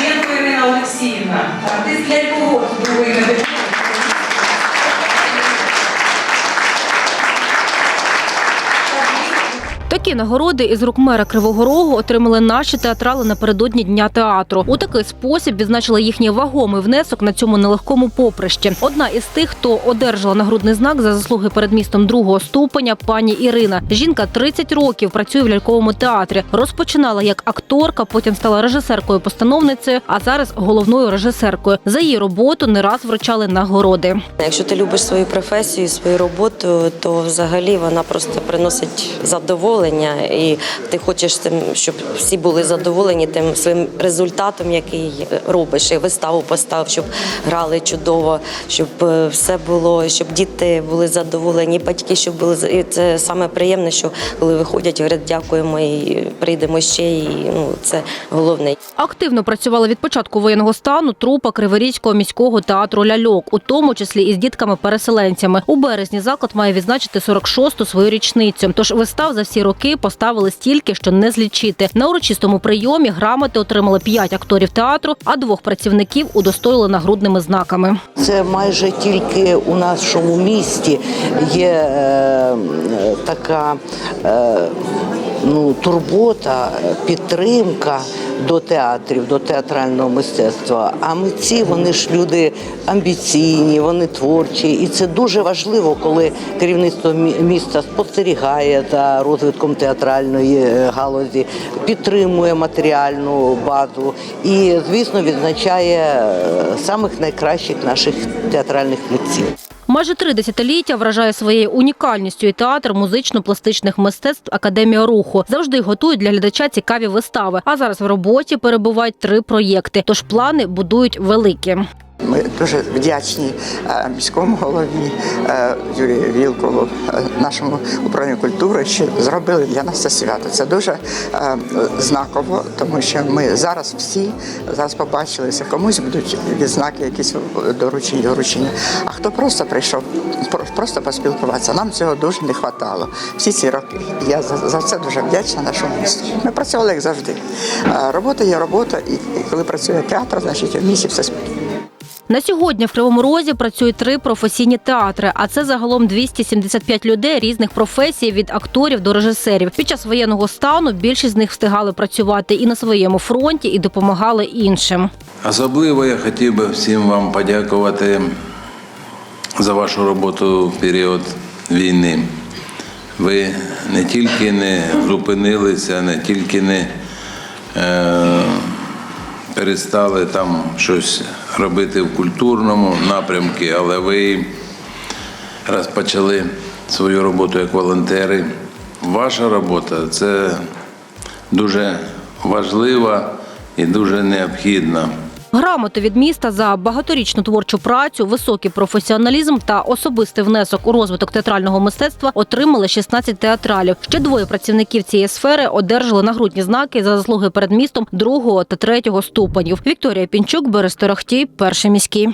Ткаченко Ірина Олексіївна, артист ляльковод другої категорії. Такі нагороди із рук мера Кривого Рогу отримали наші театрали напередодні дня театру. У такий спосіб відзначили їхній вагомий внесок на цьому нелегкому поприщі. Одна із тих, хто одержала нагрудний знак за заслуги перед містом другого ступеня, пані Ірина. Жінка 30 років працює в ляльковому театрі. Розпочинала як акторка, потім стала режисеркою постановницею, а зараз головною режисеркою. За її роботу не раз вручали нагороди. Якщо ти любиш свою професію, свою роботу, то взагалі вона просто приносить задоволення, і ти хочеш тим, щоб всі були задоволені тим своїм результатом, який робиш. І виставу постав, щоб грали чудово, щоб е, все було, щоб діти були задоволені, батьки, щоб були і це саме приємне, що коли виходять, говорять, дякуємо і прийдемо ще. І ну це головне. Активно працювала від початку воєнного стану трупа Криворізького міського театру ляльок, у тому числі із дітками-переселенцями. У березні заклад має відзначити 46-ту свою річницю. Тож вистав за всі роки поставили стільки, що не злічити. На урочистому прийомі грамоти отримали п'ять акторів театру, а двох працівників удостоїли нагрудними знаками. Це майже тільки у нашому місті є е, така е, ну, турбота, підтримка до театрів, до театрального мистецтва. А митці вони ж люди амбіційні, вони творчі, і це дуже важливо, коли керівництво міста спостерігає за розвитком театральної е, галузі, підтримує матеріальну базу і, звісно, відзначає е, самих найкращих наших театральних митців. Майже три десятиліття вражає своєю унікальністю і театр музично-пластичних мистецтв Академія руху. Завжди готують для глядача цікаві вистави. А зараз в роботі перебувають три проєкти. Тож плани будують великі. Ми дуже вдячні е, міському голові е, Юрію Вілкову, е, нашому управлінню культури, що зробили для нас це свято. Це дуже знаково, тому що ми зараз всі зараз побачилися. Комусь будуть відзнаки, якісь доручення, доручення. А хто просто прийшов, про- просто поспілкуватися. Нам цього дуже не вистачало. Всі ці роки. Я за, це дуже вдячна нашому місту. Ми працювали як завжди. Робота є робота, і коли працює театр, значить в місті все спокійно. На сьогодні в Кривому Розі працюють три професійні театри, а це загалом 275 людей різних професій від акторів до режисерів. Під час воєнного стану більшість з них встигали працювати і на своєму фронті, і допомагали іншим. Особливо я хотів би всім вам подякувати за вашу роботу в період війни. Ви не тільки не зупинилися, не тільки не е, перестали там щось робити в культурному напрямку, але ви розпочали свою роботу як волонтери. Ваша робота це дуже важлива і дуже необхідна. Грамоти від міста за багаторічну творчу працю, високий професіоналізм та особистий внесок у розвиток театрального мистецтва отримали 16 театралів. Ще двоє працівників цієї сфери одержали нагрудні знаки за заслуги перед містом другого та третього ступенів. Вікторія Пінчук, Берез Торохтій, перший міський.